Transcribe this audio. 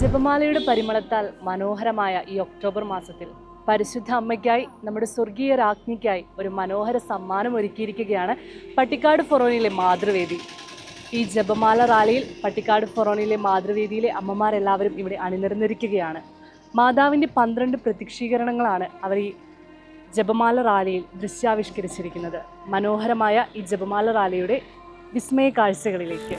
ജപമാലയുടെ പരിമളത്താൽ മനോഹരമായ ഈ ഒക്ടോബർ മാസത്തിൽ പരിശുദ്ധ അമ്മയ്ക്കായി നമ്മുടെ സ്വർഗീയ രാജ്ഞിക്കായി ഒരു മനോഹര സമ്മാനം ഒരുക്കിയിരിക്കുകയാണ് പട്ടിക്കാട് ഫൊറോണിയിലെ മാതൃവേദി. ഈ ജപമാല റാലിയിൽ പട്ടിക്കാട് ഫൊറോണിയിലെ മാതൃവേദിയിലെ അമ്മമാരെല്ലാവരും ഇവിടെ അണിനിരന്നിരിക്കുകയാണ്. മാതാവിന്റെ പന്ത്രണ്ട് പ്രത്യക്ഷീകരണങ്ങളാണ് അവർ ഈ ജപമാല റാലിയിൽ ദൃശ്യാവിഷ്കരിച്ചിരിക്കുന്നത്. മനോഹരമായ ഈ ജപമാല റാലിയുടെ വിസ്മയ കാഴ്ചകളിലേക്ക്.